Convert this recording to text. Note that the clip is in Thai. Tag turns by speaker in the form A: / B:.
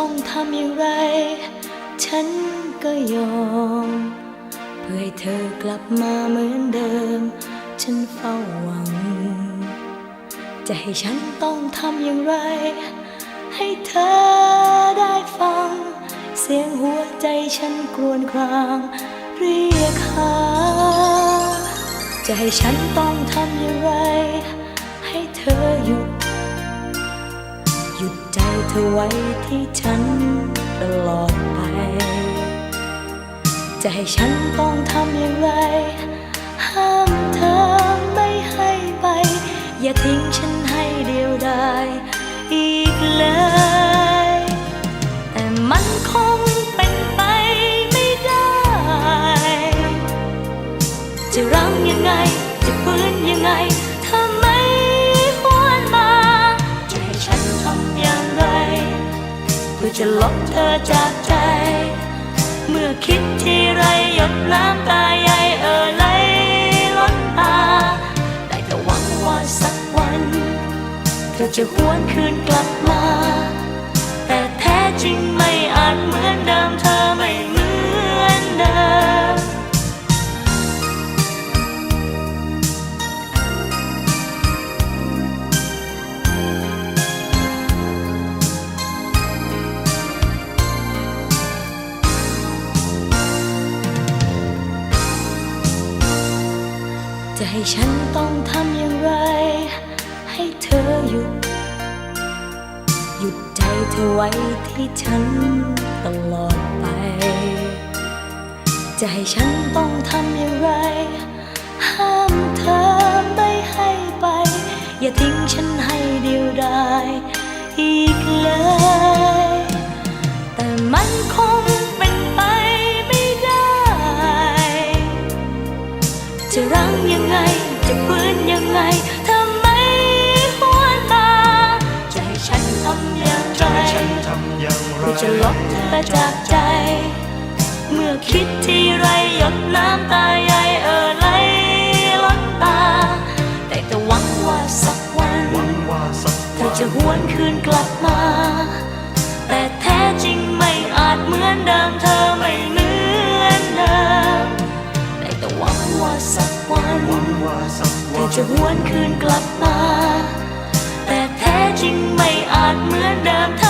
A: องทำอย่างไร ฉันก็ยอม เพื่อให้เธอกลับมาเหมือนเดิม ฉันเฝ้าหวัง จะให้ฉันต้องทำอย่างไร ให้เธอได้ฟัง เสียงหัวใจฉันกรวนครางเรียกหาจะให้ฉันต้องทำอย่างไร ให้เธอหยุด หยุดใจเธอไว้ที่ฉันตลอดไป จะให้ฉันต้องทำอย่างไร ห้ามเธอไม่ให้ไป อย่าทิ้งฉันให้เดียวดายอีกเลย แต่มันคงเป็นไปไม่ได้ จะรั้งยังไง จะฟื้นยังไง พื่อจะลบเธอจากใจ เมื่อคิดที่ไรหยดน้ำตาใหญ่เอ่อไหลล้นตา ได้แต่หวังว่าสักวัน เธอจะหวนคืนกลับมา จะให้ฉันต้องทำอย่างไร ให้เธอหยุด หยุดใจเธอไว้ที่ฉันตลอดไป จะให้ฉันต้องทำอย่างไร ห้ามเธอไม่ให้ไป อย่าทิ้งฉันให้เดียวดายอีกเลย แต่มันคง ไง จะฟื้นยังไงทำไมหวนมาจะให้ฉันทำอย่างไร
B: ให้ฉันทำอย่างไร
A: เพื่อจะลบเธอจากใจ เมื่อคิดทีไรหยดน้ำตาใยเอ่อไหลล้นตา แต่แต่หวังว่าสักวัน
B: หวังว่าสัก
A: เธ
B: วั
A: อนจะหวนคืนกลับมา เธอจะหวนคืนกลับมา แต่แท้จริงไม่อาจเหมือนเดิมเธอ